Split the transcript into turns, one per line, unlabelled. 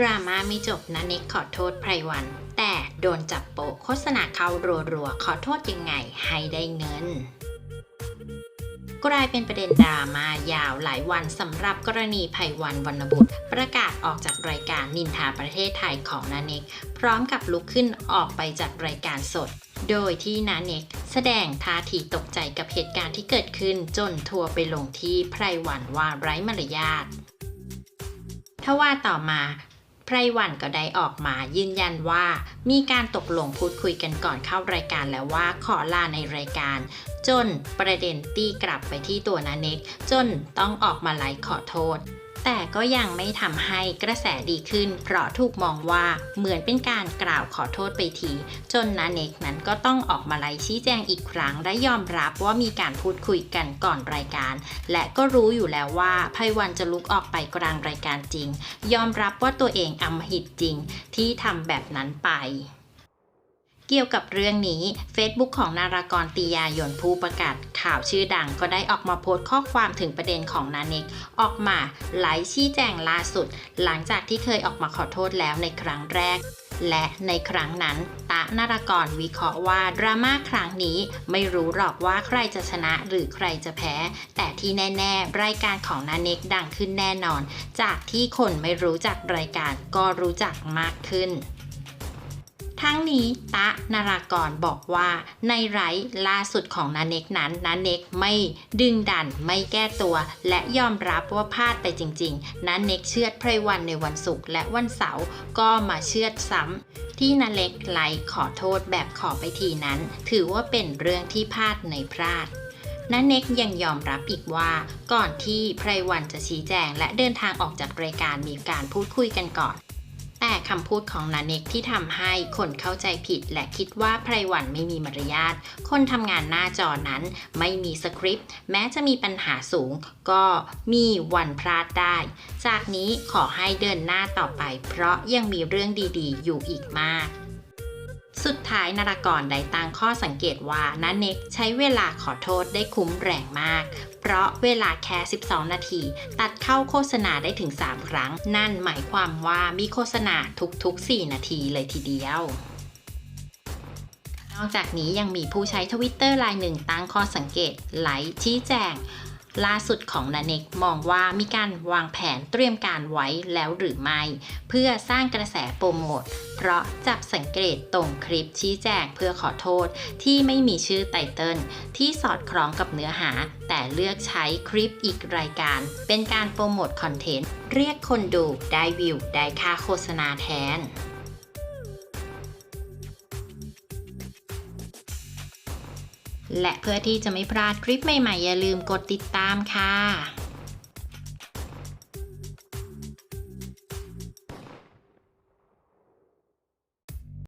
ดราม่าไม่จบนะน็กขอโทษไพรวัน แต่โดนจับโปะโฆษณาเข้ารัวๆ ขอโทษยังไงให้ได้เงิน กลายเป็นประเด็นดราม่ายาวหลายวันสำหรับกรณีไพวันวรรณบุตร ประกาศออกจากรายการนินทาประเทศไทยของนาเน็กพร้อมกับลุกขึ้นออกไปจากรายการสดโดยที่นาเน็กแสดงท่าทีตกใจกับเหตุการณ์ที่เกิดขึ้นจนทัวร์ไปลงที่ไพรวันว่าไร้มารยาททว่าต่อมา ไพรวันก็ได้ออกมายืนยันว่า มีการตกลงพูดคุยกันก่อนเข้ารายการแล้วว่าขอลาในรายการ จนประเด็นตีกลับไปที่ตัวนาเน็กจนต้องออกมาไลฟ์ขอโทษ แต่ก็ยังไม่ทำให้กระแสดีขึ้น เพราะถูกมองว่าเหมือนเป็นการกล่าวขอโทษไปที จนนาเน็กนั้นก็ต้องออกมาไลชี้แจงอีกครั้ง และยอมรับว่ามีการพูดคุยกันก่อนรายการ และก็รู้อยู่แล้วว่าไพวันจะลุกออกไปกลางรายการจริง ยอมรับว่าตัวเองอำมหิตจริง ที่ทำแบบนั้นไป เกี่ยวกับเรื่องนี้ Facebook ของนารากรตียายนผู้ประกาศข่าวชื่อดังก็ได้ออกมาโพสต์ข้อความถึงประเด็นของนาเน็กออกมาไลฟ์ชี้แจงล่าสุด หลังจากที่เคยออกมาขอโทษแล้วในครั้งแรก และในครั้งนั้นตะนารากรวิเคราะห์ว่าดราม่าครั้งนี้ไม่รู้หรอกว่าใครจะชนะหรือใครจะแพ้ แต่ที่แน่ ๆ รายการของนาเน็กดังขึ้นแน่นอน จากที่คนไม่รู้จักรายการก็รู้จักมากขึ้น ทั้งนี้ตะนารากรบอกว่าในไลฟ์ล่าสุดของนาเน็กนั้นนาเน็กไม่ดึงดันไม่แก้ตัว และยอมรับว่าพลาดไปจริงๆนาเน็กเชือดไพรวันในวันศุกร์และวันเสาร์ก็มาเชือดซ้ำที่นาเล็กไลขอโทษแบบขอไปทีนั้น ถือว่าเป็นเรื่องที่พลาดในพลาดนันเน็กยังยอมรับอีกว่า ก่อนที่ไพรวันจะชี้แจงและเดินทางออกจากรายการมีการพูดคุยกันก่อน แต่คำพูดของนันเน็กที่ทำให้คนเข้าใจผิด และคิดว่าไพรวันไม่มีมารยาท คนทำงานหน้าจอนั้นไม่มีสคริปต์ แม้จะมีปัญหาสูง ก็มีวันพลาดได้ จากนี้ขอให้เดินหน้าต่อไป เพราะยังมีเรื่องดีๆ อยู่อีกมาก สุดท้ายนารากรได้ตั้งข้อสังเกตว่านันเน็กใช้เวลาขอโทษได้คุ้มแรงมาก เพราะเวลาแค่ 12 นาที ตัดเข้าโฆษณาได้ถึง 3 ครั้ง นั่นหมายความว่ามีโฆษณาทุกๆ 4 นาทีเลยทีเดียวนอกจากนี้ยังมีผู้ใช้ทวิตเตอร์รายหนึ่งตั้งข้อสังเกตไลฟ์ชี้แจงล่าสุดของนาเน็กมองว่ามีการวางแผนเตรียมการไว้แล้วหรือไม่ เพื่อสร้างกระแสโปรโมท เพราะจับสังเกตตรงคลิปชี้แจงเพื่อขอโทษที่ไม่มีชื่อไตเติลที่สอดคล้องกับเนื้อหา แต่เลือกใช้คลิปอีกรายการ เป็นการโปรโมทคอนเทนต์ เรียกคนดูได้วิว ได้ค่าโฆษณาแทนและเพื่อที่จะไม่พลาดคลิปใหม่ๆ อย่าลืมกดติดตามค่ะ